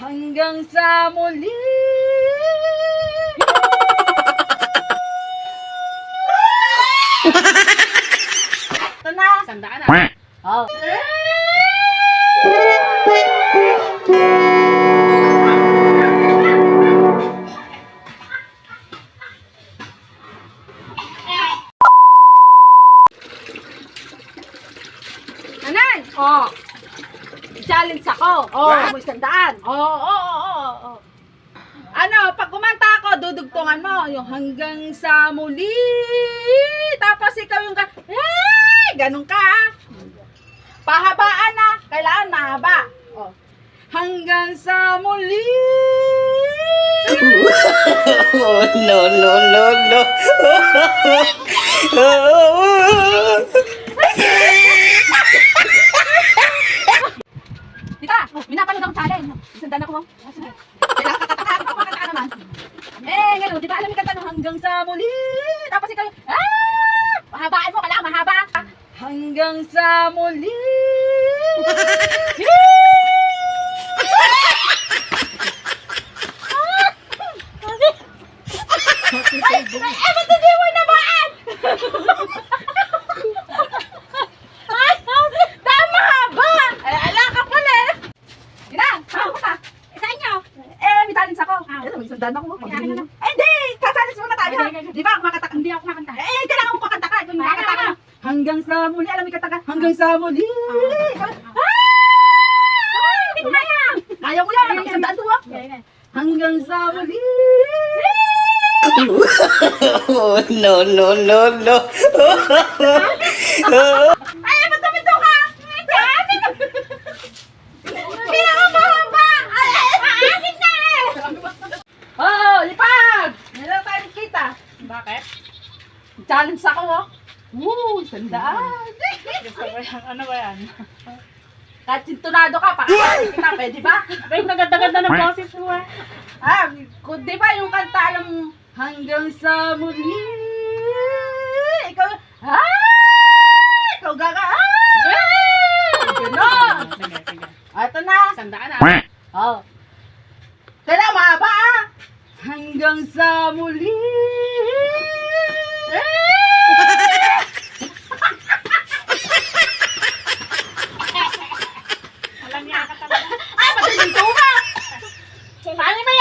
Hanggang sa muli. Ito na. Sandaan na. Oh. Anan? Oh. Challenge ako. Oh, What? may sandaan. Oh, oh, oh, oh, oh. Ano, pag kumanta ako, dudugtungan mo yung hanggang sa muli. Tapos ikaw yung ka, eh, ganun ka. ah. Pahabaan na. Kailangan mahaba. Oh. Hanggang sa muli. Oh, no, no, no, no. Sandaan ako mo. Kailangan ka kakanta ka naman. Eh, ngayon, di ba alam yung kanta ng hanggang sa muli? Tapos ikaw, yung, ah! Mahabaan mo, kailangan mahaba. Hanggang sa muli. Ay, eh, ba't hindi mo namaan? Ay, tama ba? Ay, ala ka pala eh. Ina, saan ka? Saan niyo? Eh, may talents ako. Eh, may sundan ako. Eh, hindi. Kasalis muna tayo. Di ba, kumakanta Hindi ako makanta. Eh, kailangan mo kakanta ka. Ito yung Ay, kakanta ka. Hanggang sa muli. Alam mo yung kanta ka? Hanggang sa muli. Ah! Hindi ko kaya. Kaya mo yan. Okay, Ang okay. sandaan to ah. Hanggang sa muli. Oh, no, no, no, no. Ay, ba't tumito ka? Pinakamahaba! Ay, ay, aasin na eh! Oh, lipag! Meron tayo kita. Bakit? Challenge ako, oh. Woo, sandaan. Gusto ko yan. Ano ba yan? Kahit sintunado ka, pakakasin kita, pwede ba? Ay, naganda-ganda ng boses mo eh. Ah, kung di ba yung kanta alam mo, hanggang sa muli. Ikaw, ah! Ikaw gaga, ah! Ganon. Sige, sige. Ah, Ito na. Sandaan na. Oh. Kailangan mahaba ah. Hanggang sa muli. 惩罚你们